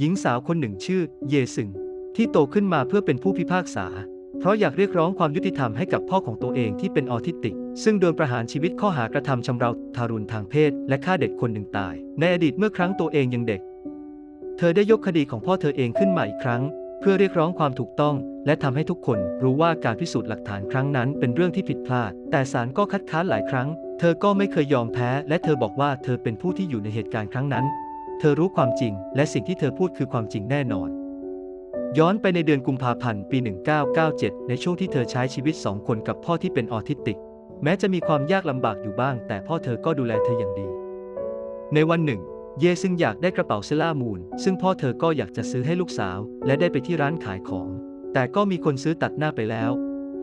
หญิงสาวคนหนึ่งชื่อ เยซึง ที่โตขึ้นมาเพื่อเป็นผู้พิพากษา เพราะอยากเรียกร้องความยุติธรรมให้กับพ่อของตัวเองที่เป็นออทิสติก ซึ่งโดนประหารชีวิตข้อหากระทำชำเราทารุณทางเพศ และฆ่าเด็กคนหนึ่งตาย ในอดีตเมื่อครั้งตัวเองยังเด็ก เธอได้ยกคดีของพ่อเธอเองขึ้นมาอีกครั้ง เพื่อเรียกร้องความถูกต้อง และทำให้ทุกคนรู้ว่าการพิสูจน์หลักฐานครั้งนั้นเป็นเรื่องที่ผิดพลาด แต่ศาลก็คัดค้านหลายครั้ง เธอก็ไม่เคยยอมแพ้ และเธอบอกว่าเธอเป็นผู้ที่อยู่ในเหตุการณ์ครั้งนั้น ธอรู้ความจริง และสิ่งที่เธอพูดคือความจริงแน่นอน ย้อนไปในเดือนกุมภาพันธ์ปี 1997 ในช่วงที่เธอใช้ชีวิตสองคนกับพ่อที่เป็นออทิสติก แม้จะมีความยากลำบากอยู่บ้าง แต่พ่อเธอก็ดูแลเธออย่างดี ในวันหนึ่ง เยซึงอยากได้กระเป๋าเซล่ามูน ซึ่งพ่อเธอก็อยากจะซื้อให้ลูกสาว และได้ไปที่ร้านขายของ แต่ก็มีคนซื้อตัดหน้าไปแล้ว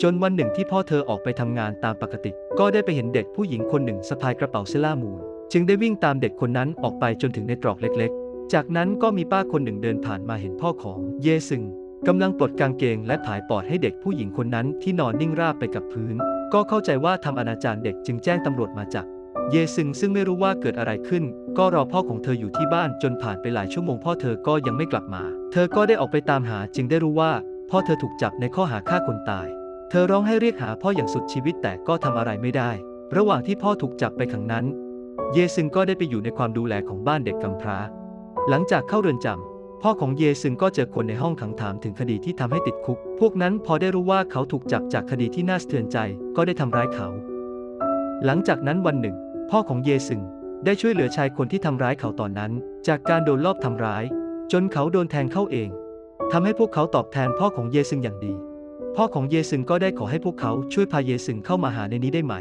จนวันหนึ่งที่พ่อเธอออกไปทำงานตามปกติ ก็ได้ไปเห็นเด็กผู้หญิงคนหนึ่งสะพายกระเป๋าเซล่ามูน จึงได้วิ่งตามเด็กคนนั้นออกไปจนถึงในตรอกเล็กๆ จากนั้นก็มีป้าคนหนึ่งเดินผ่านมาเห็นพ่อของเยซึงกำลังปลดกางเกงและผายปอดให้เด็กผู้หญิงคนนั้นที่นอนนิ่งราบไปกับพื้น ก็เข้าใจว่าทำอนาจารเด็กจึงแจ้งตำรวจมาจับเยซึงซึ่งไม่รู้ว่าเกิดอะไรขึ้น ก็รอพ่อของเธออยู่ที่บ้านจนผ่านไปหลายชั่วโมงพ่อเธอก็ยังไม่กลับมา เธอก็ได้ออกไปตามหาจึงได้รู้ว่าพ่อเธอถูกจับในข้อหาฆ่าคนตาย เธอร้องให้เรียกหาพ่ออย่างสุดชีวิตแต่ก็ทำอะไรไม่ได้ ระหว่างที่พ่อถูกจับไปขังนั้น เยซึงก็ได้ไปอยู่ในความดูแลของบ้านเด็กกำพร้า หลังจากเข้าเรือนจำพ่อของเยซึงก็เจอคนในห้องขังถามถึงคดีที่ทำให้ติดคุก พวกนั้นพอได้รู้ว่าเขาถูกจับจากคดีที่น่าสะเทือนใจ ก็ได้ทำร้ายเขา หลังจากนั้นวันหนึ่ง พ่อของเยซึงได้ช่วยเหลือชายคนที่ทำร้ายเขาตอนนั้น จากการโดนลอบทำร้าย จนเขาโดนแทงเข้าเองทำให้พวกเขาตอบแทนพ่อของเยซึงอย่างดี พ่อของเยซึงก็ได้ขอให้พวกเขาช่วยพาเยซึงเข้ามาหาในนี้ได้ไหม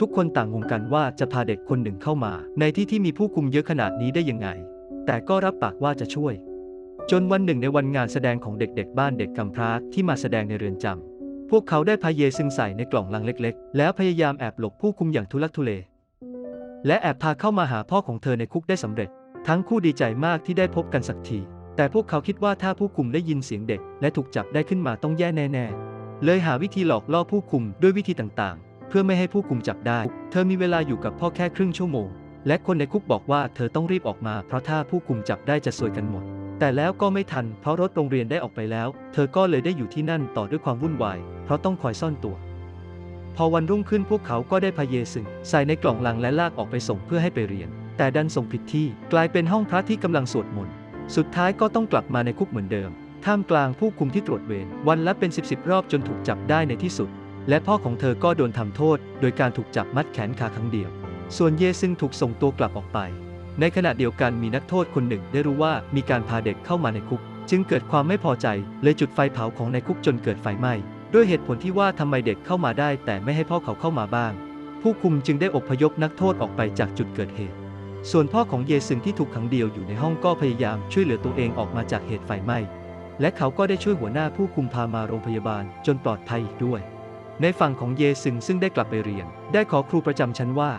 ทุกคนต่างงงกันว่าจะพาเด็กคนหนึ่งเข้ามา ในที่ที่มีผู้คุมเยอะขนาดนี้ได้ยังไง แต่ก็รับปากว่าจะช่วย จนวันหนึ่งในวันงานแสดงของเด็กๆ บ้านเด็กกำพร้าที่มาแสดงในเรือนจำพวกเขาได้พาเยซึงใส่ในกล่องลังเล็ก ๆ แล้วพยายามแอบหลบผู้คุมอย่างทุลักทุเล และแอบพาเข้ามาหาพ่อของเธอในคุกได้สำเร็จ ทั้งคู่ดีใจมากที่ได้พบกันสักที แต่พวกเขาคิดว่าถ้าผู้คุมได้ยินเสียงเด็ก และถูกจับได้ขึ้นมาต้องแย่แน่ ๆ เลยหาวิธีหลอกล่อผู้คุมด้วยวิธีต่าง เพื่อไม่ให้ผู้คุมจับได้ เธอมีเวลาอยู่กับพ่อแค่ครึ่งชั่วโมง และคนในคุกบอกว่าเธอต้องรีบออกมาเพราะถ้าผู้คุมจับได้จะซวยกันหมด แต่แล้วก็ไม่ทันเพราะรถโรงเรียนได้ออกไปแล้ว เธอก็เลยได้อยู่ที่นั่นต่อด้วยความวุ่นวาย เพราะต้องคอยซ่อนตัว พอวันรุ่งขึ้นพวกเขาก็ได้พาเยซึงใส่ในกล่องลังและลากออกไปส่งเพื่อให้ไปเรียน แต่ดันส่งผิดที่กลายเป็นห้องพระที่กำลังสวดมนต์สุดท้ายก็ต้องกลับมาในคุกเหมือนเดิมท่ามกลางผู้คุมที่ตรวจเวรวันละเป็นสิบสิบรอบจนถูกจับได้ในที่สุด และพ่อของเธอก็โดนทำโทษ โดยการถูกจับมัดแขนขาครั้งเดียว ส่วนเยซึ่งถูกส่งตัวกลับออกไป ในขณะเดียวกันมีนักโทษคนหนึ่งได้รู้ว่ามีการพาเด็กเข้ามาในคุก จึงเกิดความไม่พอใจ เลยจุดไฟเผาของในคุกจนเกิดไฟไหม้ด้วยเหตุผลที่ว่าทำไมเด็กเข้ามาได้ แต่ไม่ให้พ่อเขาเข้ามาบ้าง ผู้คุมจึงได้อพยพนักโทษออกไปจากจุดเกิดเหตุ ส่วนพ่อของเยซึงที่ถูกขังเดียวอยู่ในห้องก็พยายามช่วยเหลือตัวเองออกมาจากเหตุไฟไหม้และเขาก็ได้ช่วยหัวหน้าผู้คุมพามาโรงพยาบาลจนปลอดภัยอีกด้วย ในฝั่งของเยซึงซึ่งได้กลับไปเรียน ได้ขอครูประจำชั้นว่า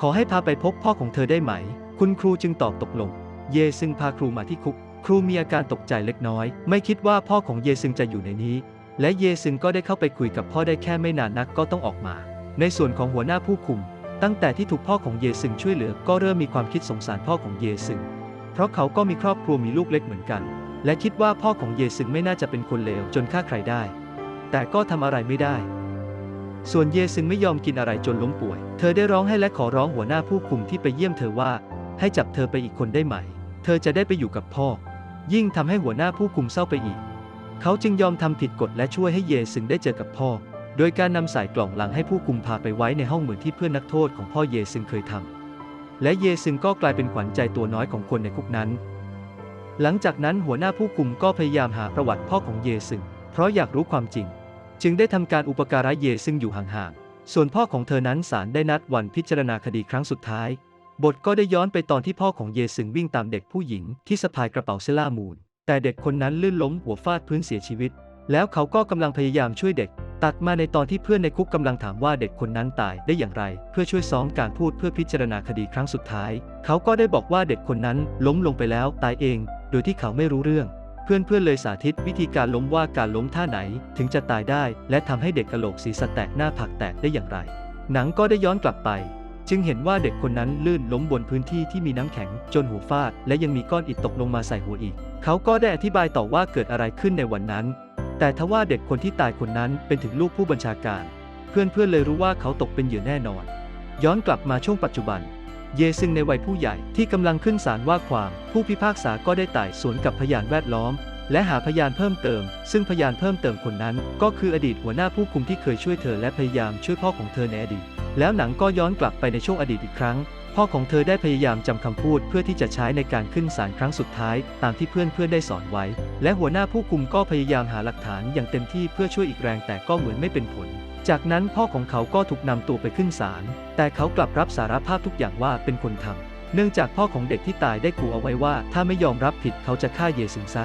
ขอให้พาไปพบพ่อของเธอได้ไหม คุณครูจึงตอบตกลง เยซึงพาครูมาที่คุก ครูมีอาการตกใจเล็กน้อย ไม่คิดว่าพ่อของเยซึงจะอยู่ในนี้ และเยซึงก็ได้เข้าไปคุยกับพ่อได้แค่ไม่นานนักก็ต้องออกมา ในส่วนของหัวหน้าผู้คุม ตั้งแต่ที่ถูกพ่อของเยซึงช่วยเหลือ ก็เริ่มมีความคิดสงสารพ่อของเยซึง เพราะเขาก็มีครอบครัวมีลูกเล็กเหมือนกัน และคิดว่าพ่อของเยซึงไม่น่าจะเป็นคนเลวจนฆ่าใครได้ แต่ก็ทำอะไรไม่ได้ ส่วนเยซึงไม่ยอมกินอะไรจนล้มป่วย เธอได้ร้องให้และขอร้องหัวหน้าผู้คุมที่ไปเยี่ยมเธอว่า ให้จับเธอไปอีกคนได้ไหม เธอจะได้ไปอยู่กับพ่อ ยิ่งทำให้หัวหน้าผู้คุมเศร้าไปอีก เขาจึงยอมทำผิดกฎและช่วยให้เยซึงได้เจอกับพ่อ โดยการนำสายกล่องลังให้ผู้คุมพาไปไว้ในห้องเหมือนที่เพื่อนนักโทษของพ่อเยซึงเคยทำและเยซึงก็กลายเป็นขวัญใจตัวน้อยของคนในคุกนั้น หลังจากนั้นหัวหน้าผู้คุมก็พยายามหาประวัติพ่อของเยซึงเพราะอยากรู้ความจริง จึงได้ทำการอุปการะเยซึ่งอยู่ห่างๆ ส่วนพ่อของเธอนั้นศาลได้นัดวันพิจารณาคดีครั้งสุดท้าย บทก็ได้ย้อนไปตอนที่พ่อของเยซึงวิ่งตามเด็กผู้หญิงที่สะพายกระเป๋าเซล่ามูนแต่เด็กคนนั้นลื่นล้มหัวฟาดพื้นเสียชีวิต แล้วเขาก็กำลังพยายามช่วยเด็ก ตัดมาในตอนที่เพื่อนในคุกกำลังถามว่าเด็กคนนั้นตายได้อย่างไร เพื่อช่วยซ้อมการพูดเพื่อพิจารณาคดีครั้งสุดท้าย เขาก็ได้บอกว่าเด็กคนนั้นล้มลงไปแล้วตายเอง โดยที่เขาไม่รู้เรื่อง เพื่อนๆเลยสาธิตวิธีการล้มว่าการล้มท่าไหนถึงจะตายได้ และทำให้เด็กกะโหลกศีรษะแตกหน้าผากแตกได้อย่างไร หนังก็ได้ย้อนกลับไป จึงเห็นว่าเด็กคนนั้นลื่นล้มบนพื้นที่ที่มีน้ำแข็ง จนหัวฟาด และยังมีก้อนอิฐตกลงมาใส่หัวอีก เขาก็ได้อธิบายต่อว่าเกิดอะไรขึ้นในวันนั้น แต่ทว่าเด็กคนที่ตายคนนั้นเป็นถึงลูกผู้บัญชาการ เพื่อนๆเลยรู้ว่าเขาตกเป็นเหยื่อแน่นอน ย้อนกลับมาช่วงปัจจุบัน เยซึงในวัยผู้ใหญ่ที่กำลังขึ้นศาลว่าความ ผู้พิพากษาก็ได้ไต่สวนกับพยานแวดล้อม และหาพยานเพิ่มเติม ซึ่งพยานเพิ่มเติมคนนั้น ก็คืออดีตหัวหน้าผู้คุมที่เคยช่วยเธอและพยายามช่วยพ่อของเธอในอดีต แล้วหนังก็ย้อนกลับไปในช่วงอดีตอีกครั้ง พ่อของเธอได้พยายามจำคำพูดเพื่อที่จะใช้ในการขึ้นศาลครั้งสุดท้าย ตามที่เพื่อนๆได้สอนไว้ และหัวหน้าผู้คุมก็พยายามหาหลักฐานอย่างเต็มที่เพื่อช่วยอีกแรงแต่ก็เหมือนไม่เป็นผล จากนั้นพ่อของเขาก็ถูกนำตัวไปขึ้นศาล แต่เขากลับรับสารภาพทุกอย่างว่าเป็นคนทำ เนื่องจากพ่อของเด็กที่ตายได้ขู่เอาไว้ว่า ถ้าไม่ยอมรับผิดเขาจะฆ่าเยซึงซะ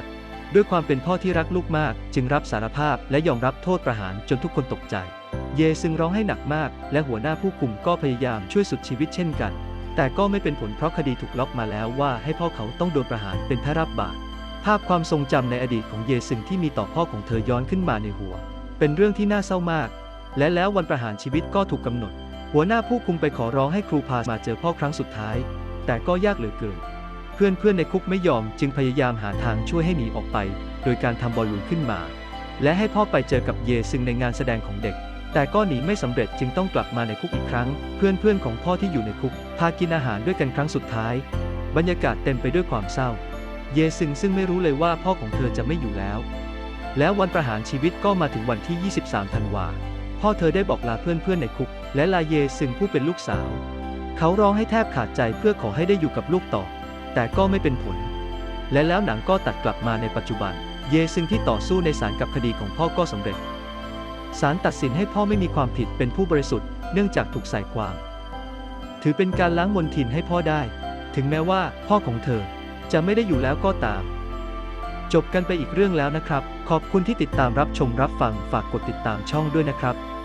ด้วยความเป็นพ่อที่รักลูกมาก จึงรับสารภาพและยอมรับโทษประหารจนทุกคนตกใจ เยซึงร้องให้หนักมาก และหัวหน้าผู้คุมก็พยายามช่วยสุดชีวิตเช่นกัน แต่ก็ไม่เป็นผลเพราะคดีถูกล็อกมาแล้วว่าให้พ่อเขาต้องโดนประหารเป็นแพ้รับบาปภาพความทรงจำในอดีตของเยซึงที่มีต่อพ่อของเธอย้อนขึ้นมาในหัว เป็นเรื่องที่น่าเศร้ามาก และแล้ววันประหารชีวิตก็ถูกกำหนด หัวหน้าผู้คุมไปขอร้องให้ครูพามาเจอพ่อครั้งสุดท้าย แต่ก็ยากเหลือเกิน เพื่อนๆในคุกไม่ยอมจึงพยายามหาทางช่วยให้หนีออกไป โดยการทำบอลลูนขึ้นมา และให้พ่อไปเจอกับเยซึงในงานแสดงของเด็ก แต่ก็หนีไม่สำเร็จจึงต้องกลับมาในคุกอีกครั้ง เพื่อนๆของพ่อที่อยู่ในคุก พากินอาหารด้วยกันครั้งสุดท้าย บรรยากาศเต็มไปด้วยความเศร้า เยซึงซึ่งไม่รู้เลยว่าพ่อของเธอจะไม่อยู่แล้ว แล้ววันประหารชีวิตก็มาถึงวันที่ 23 ธันวา พ่อเธอได้บอกลาเพื่อนๆในคุก และลาเยซึงผู้เป็นลูกสาว เขาร้องให้แทบขาดใจเพื่อขอให้ได้อยู่กับลูกต่อ แต่ก็ไม่เป็นผล และแล้วหนังก็ตัดกลับมาในปัจจุบัน เยซึงที่ต่อสู้ในศาลกับคดีของพ่อก็สำเร็จศาลตัดสินให้พ่อไม่มีความผิดเป็นผู้บริสุทธิ์ เนื่องจากถูกใส่ความ ถือเป็นการล้างมนทินให้พ่อได้ ถึงแม้ว่าพ่อของเธอจะไม่ได้อยู่แล้วก็ตาม จบกันไปอีกเรื่องแล้วนะครับ ขอบคุณที่ติดตามรับชมรับฟัง ฝากกดติดตามช่องด้วยนะครับ